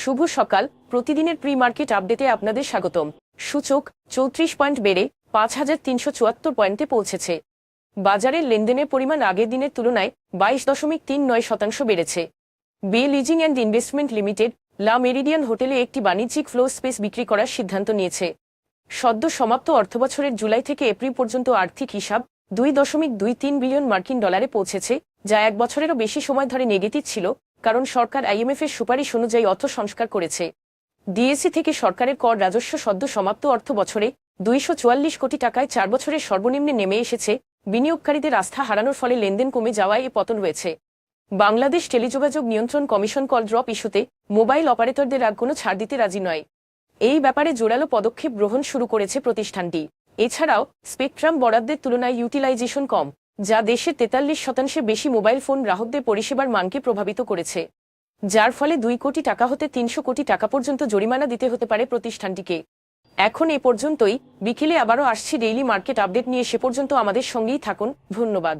শুভ সকাল। প্রতিদিনের pre market আপডেটে আপনাদের স্বাগতম। সূচক চৌত্রিশ পয়েন্ট বেড়ে পাঁচ হাজার তিনশো চুয়াত্তর পয়েন্টে পৌঁছেছে। বাজারের লেনদেনের পরিমাণ আগের দিনের তুলনায় বাইশ দশমিক তিন নয় শতাংশ বেড়েছে। বে লিজিং অ্যান্ড ইনভেস্টমেন্ট লিমিটেড, লা মেরিডিয়ান হোটেলে একটি বাণিজ্যিক ফ্লো স্পেস বিক্রি করার সিদ্ধান্ত নিয়েছে। সদ্য সমাপ্ত অর্থবছরের জুলাই থেকে এপ্রিল পর্যন্ত আর্থিক হিসাব দুই দশমিক দুই তিন বিলিয়ন মার্কিন ডলারে পৌঁছেছে, যা এক বছরেরও বেশি সময় ধরে নেগেটিভ ছিল কারণ সরকার আইএমএফ এর সুপারিশ অনুযায়ী অর্থ সংস্কার করেছে। ডিএসসি থেকে সরকারের কর রাজস্ব সদ্য সমাপ্ত অর্থ বছরে দুইশো চুয়াল্লিশ কোটি টাকায় চার বছরের সর্বনিম্নে নেমে এসেছে। বিনিয়োগকারীদের আস্থা হারানোর ফলে লেনদেন কমে যাওয়ায় এ পতন হয়েছে। বাংলাদেশ টেলিযোগাযোগ নিয়ন্ত্রণ কমিশন কল ড্রপ ইস্যুতে মোবাইল অপারেটরদের আর কোনো ছাড় দিতে রাজি নয়। এই ব্যাপারে জোরালো পদক্ষেপ গ্রহণ শুরু করেছে প্রতিষ্ঠানটি। এছাড়াও স্পেকট্রাম বরাদ্দের তুলনায় ইউটিলাইজেশন কম। যা দেশে তেতাল্লিশ শতাংশে বেশি মোবাইল ফোন গ্রাহকদের পরিষেবার মানকে প্রভাবিত করেছে। যার ফলে দুই কোটি টাকা হতে তিনশো কোটি টাকা পর্যন্ত জরিমানা দিতে হতে পারে প্রতিষ্ঠানটিকে। এখন এ পর্যন্তই। বিকেলে আবারও আসছি ডেইলি মার্কেট আপডেট নিয়ে। সে পর্যন্ত আমাদের সঙ্গেই থাকুন। ধন্যবাদ।